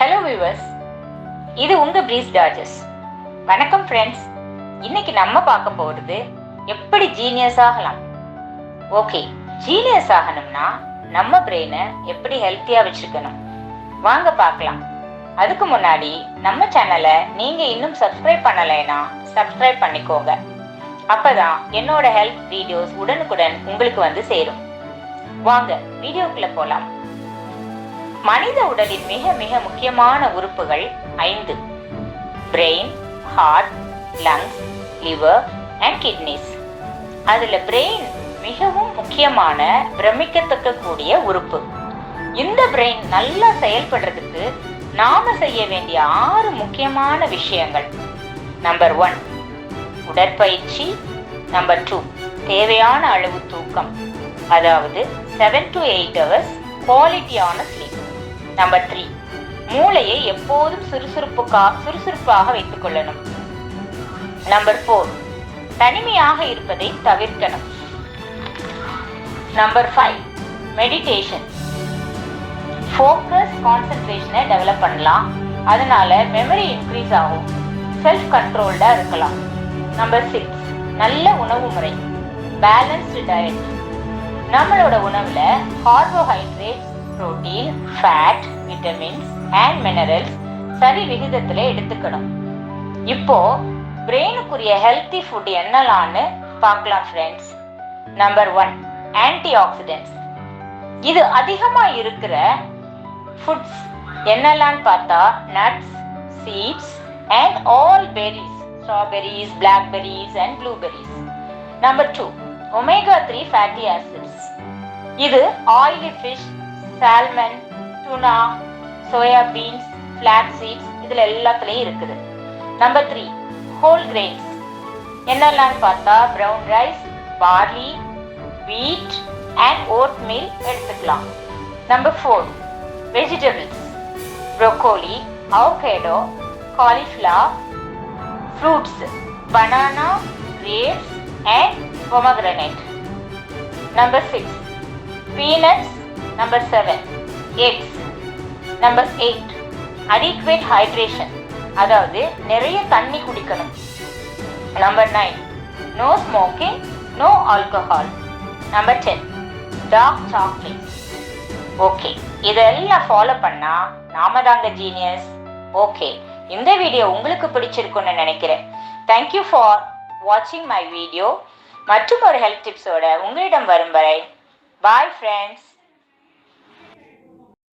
Hello viewers இது உங்க breeze டாஜஸ் வணக்கம் ஃப்ரெண்ட்ஸ் இன்னைக்கு நம்ம பார்க்க போறது எப்படி ஜீனியஸ் ஆகலாம்? ஓகே ஜீனியஸ் ஆகணும்னா நம்ம பிரெயினை எப்படி ஹெல்த்தியா வச்சுக்கணும்? வாங்க பார்க்கலாம். அதுக்கு முன்னாடி நம்ம சேனலை நீங்க இன்னும் சப்ஸ்கிரைப் பண்ணலைன்னா சப்ஸ்கிரைப் பண்ணிக்கோங்க. அப்பதான் என்னோட ஹெல்த் வீடியோஸ் உடனுக்குடன் உங்களுக்கு வந்து சேரும். வாங்க வீடியோக்குள்ள போலாம். மனித உடலின் மிக மிக முக்கியமான உறுப்புகள் ஐந்து. Brain heart lungs liver and kidneys அதுல பிரெயின் மிகவும் முக்கியமான பிரமிக்கத்தக்க கூடிய உறுப்பு. இந்த பிரெயின் நல்லா செயல்படுறதுக்கு நாம செய்ய வேண்டிய ஆறு முக்கியமான விஷயங்கள். நம்பர் ஒன் உடற்பயிற்சி. நம்பர் டூ தேவையான அளவு தூக்கம். அதாவது செவன் டு எயிட் ஹவர்ஸ் குவாலிட்டியான ஸ்லீப் நம்பர் த்ரீ மூளையை எப்போதும் சுறுசுறுப்புக்கா சுறுசுறுப்பாக வைத்துக் கொள்ளணும். நம்பர் ஃபோர் தனிமையாக இருப்பதை தவிர்க்கணும். நம்பர் ஃபைவ் மெடிடேஷன் ஃபோக்கஸ் கான்சென்ட்ரேஷனை டெவலப் பண்ணலாம். அதனால மெமரி இன்க்ரீஸ் ஆகும். செல்ஃப் கண்ட்ரோல்டாக இருக்கலாம். நம்பர் சிக்ஸ் நல்ல உணவு முறை. பேலன்ஸ்டு டயட் நம்மளோட உணவுல carbohydrate protein fat vitamins and minerals சரி விகிதத்தில் எடுத்துக்கணும். இப்போ பிரெயினுக்குரிய ஹெல்த்தி ஃபுட் என்னலான்னு பார்க்கலாம் friends number one antioxidants இது அதிகமாக இருக்கிற ஃபுட்ஸ் என்னெல்லாம் பார்த்தா nuts seeds and all berries strawberries blackberries and blueberries number two omega three fatty acids இது oily fish salmon tuna soya beans flax seeds இதில் எல்லாத்துலேயும் இருக்குது நம்பர் த்ரீ ஹோல் கிரெயின்ஸ் என்னெல்லாம் பார்த்தா brown rice barley wheat and oatmeal எடுத்துக்கலாம் number four vegetables broccoli avocado cauliflower fruits banana grapes and pomegranate. Number 6. Peanuts. Number 7. Eggs. Number 8. Adequate hydration. அதாவது நிறைய தண்ணி குடிக்கணும் number nine no smoking no alcohol number ten dark chocolate okay இதெல்லாம் follow பண்ணா நாம தாங்க genius okay இந்த video உங்களுக்கு பிடிச்சிருக்குன்னு நினைக்கிறேன் தேங்க்யூ ஃபார் வாட்சிங் மை வீடியோ மற்றும் ஒரு ஹெல்த் டிப்ஸோட உங்களிடம் வரும் வரை பாய் ஃப்ரெண்ட்ஸ்